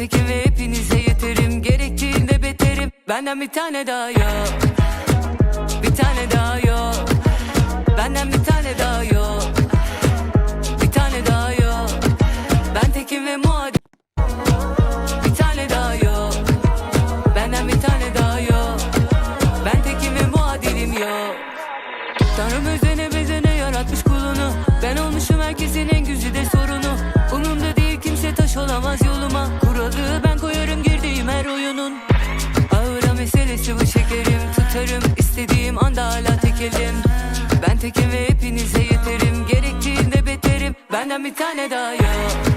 tekim ve hepinize yeterim. Gerektiğinde beterim. Benden bir tane daha yok. Bir tane daha yok. Benden bir tane daha yok. Bir tane daha yok. Ben tekim ve muadil Bir tane daha yok. Benden bir tane daha yok. Ben tekim ve muadilim yok. Tanrım özene bezene yaratmış kulunu. Ben olmuşum hala tekelim Ben tekim ve hepinize yeterim. Gerektiğinde beterim. Benden bir tane daha yok